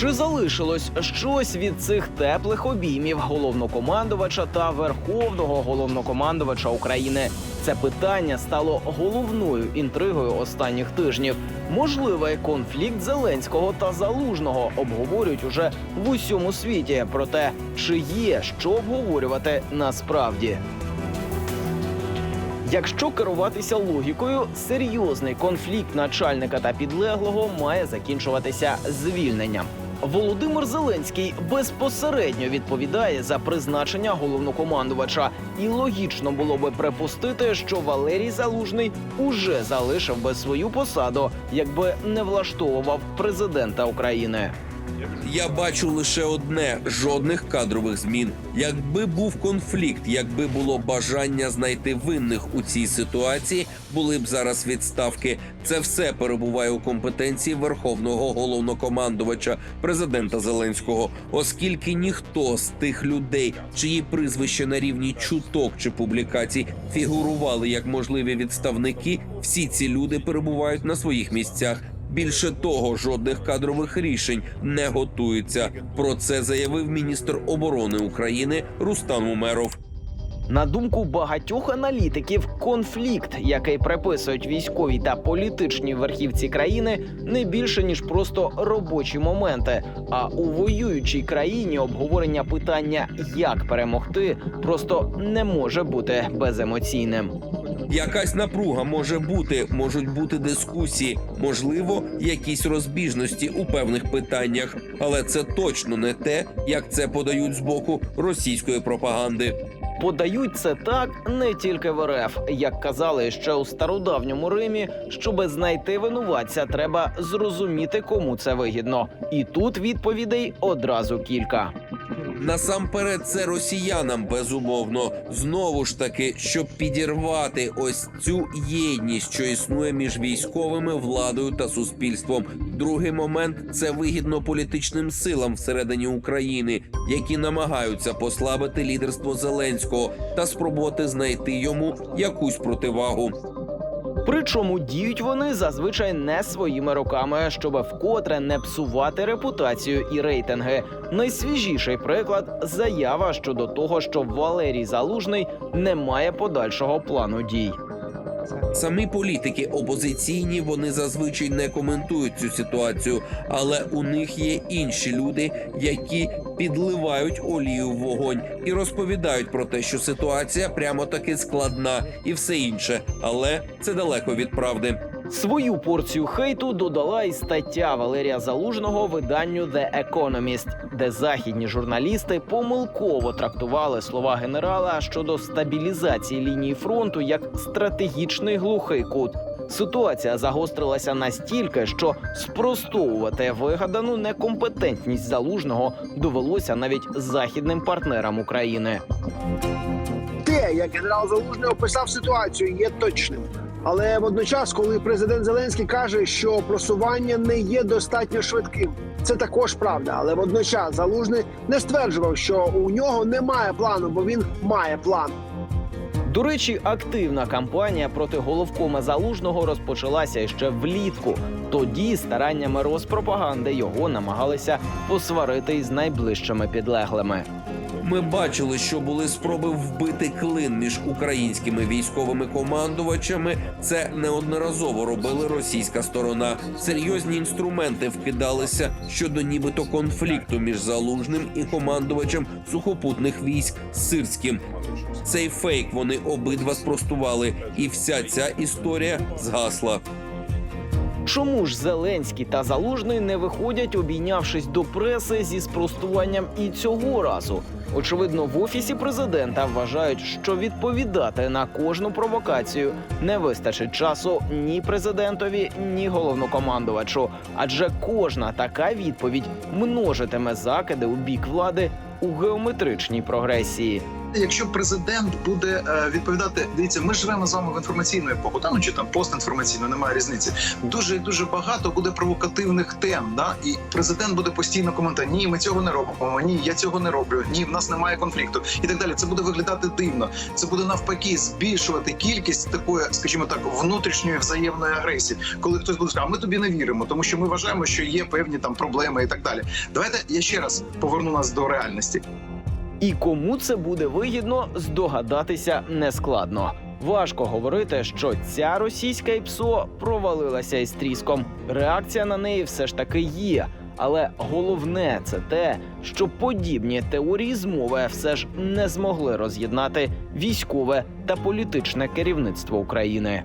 Чи залишилось щось від цих теплих обіймів головнокомандувача та верховного головнокомандувача України? Це питання стало головною інтригою останніх тижнів. Можливий конфлікт Зеленського та Залужного обговорюють уже в усьому світі. Проте чи є що обговорювати насправді? Якщо керуватися логікою, серйозний конфлікт начальника та підлеглого має закінчуватися звільненням. Володимир Зеленський безпосередньо відповідає за призначення головнокомандувача, і логічно було би припустити, що Валерій Залужний уже залишив би свою посаду, якби не влаштовував президента України. Я бачу лише одне: жодних кадрових змін. Якби був конфлікт, якби було бажання знайти винних у цій ситуації, були б зараз відставки. Це все перебуває у компетенції верховного головнокомандувача президента Зеленського, оскільки ніхто з тих людей, чиї прізвища на рівні чуток чи публікацій фігурували як можливі відставники, всі ці люди перебувають на своїх місцях. Більше того, жодних кадрових рішень не готується. Про це заявив міністр оборони України Рустам Умеров. На думку багатьох аналітиків, конфлікт, який приписують військовій та політичній верхівці країни, не більше ніж просто робочі моменти. А у воюючій країні обговорення питання, як перемогти, просто не може бути беземоційним. Якась напруга може бути, можуть бути дискусії, можливо, якісь розбіжності у певних питаннях, але це точно не те, як це подають з боку російської пропаганди. Подають це так не тільки в РФ, як казали ще у стародавньому Римі. Щоби знайти винуватця, треба зрозуміти, кому це вигідно. І тут відповідей одразу кілька. Насамперед, це росіянам безумовно знову ж таки, щоб підірвати ось цю єдність, що існує між військовими владою та суспільством. Другий момент це вигідно політичним силам всередині України, які намагаються послабити лідерство Зеленського та спробувати знайти йому якусь противагу. Причому діють вони зазвичай не своїми руками, щоб вкотре не псувати репутацію і рейтинги. Найсвіжіший приклад заява щодо того, що Валерій Залужний не має подальшого плану дій. Самі політики опозиційні вони зазвичай не коментують цю ситуацію, але у них є інші люди, які підливають олію в вогонь і розповідають про те, що ситуація прямо таки складна і все інше, але це далеко від правди. Свою порцію хейту додала і стаття Валерія Залужного виданню The Economist, де західні журналісти помилково трактували слова генерала щодо стабілізації лінії фронту як стратегічний глухий кут. Ситуація загострилася настільки, що спростовувати вигадану некомпетентність залужного довелося навіть західним партнерам України. те, як генерал Залужний описав ситуацію, є точним. Але водночас, коли президент Зеленський каже, що просування не є достатньо швидким, це також правда. Але водночас Залужний не стверджував, що у нього немає плану, бо він має план. До речі, активна кампанія проти головкома залужного розпочалася ще влітку. Тоді стараннями розпропаганди його намагалися посварити із найближчими підлеглими. Ми бачили, що були спроби вбити клин між українськими військовими командувачами. Це неодноразово робили російська сторона. Серйозні інструменти вкидалися щодо нібито конфлікту між залужним і командувачем сухопутних військ Сирським. Цей фейк вони обидва спростували, і вся ця історія згасла. Чому ж Зеленський та Залужний не виходять, обійнявшись до преси зі спростуванням і цього разу? Очевидно, в офісі президента вважають, що відповідати на кожну провокацію не вистачить часу ні президентові, ні головнокомандувачу. Адже кожна така відповідь множитиме закиди у бік влади у геометричній прогресії. Якщо президент буде е, відповідати, дивіться, ми живемо з вами в інформаційну епоху, та ну чи там постінформаційну, немає різниці. Дуже дуже багато буде провокативних тем. Да? І президент буде постійно коментувати, ні, ми цього не робимо. Ні, я цього не роблю. Ні, в нас немає конфлікту і так далі. Це буде виглядати дивно. Це буде навпаки збільшувати кількість такої, скажімо так, внутрішньої взаємної агресії, коли хтось буде сказати, а ми тобі не віримо, тому що ми вважаємо, що є певні там проблеми і так далі. Давайте я ще раз поверну нас до реальності. І кому це буде вигідно, здогадатися нескладно. Важко говорити, що ця російська ІПСО провалилася із тріском. Реакція на неї все ж таки є. Але головне це те, що подібні теорії змови все ж не змогли роз'єднати військове та політичне керівництво України.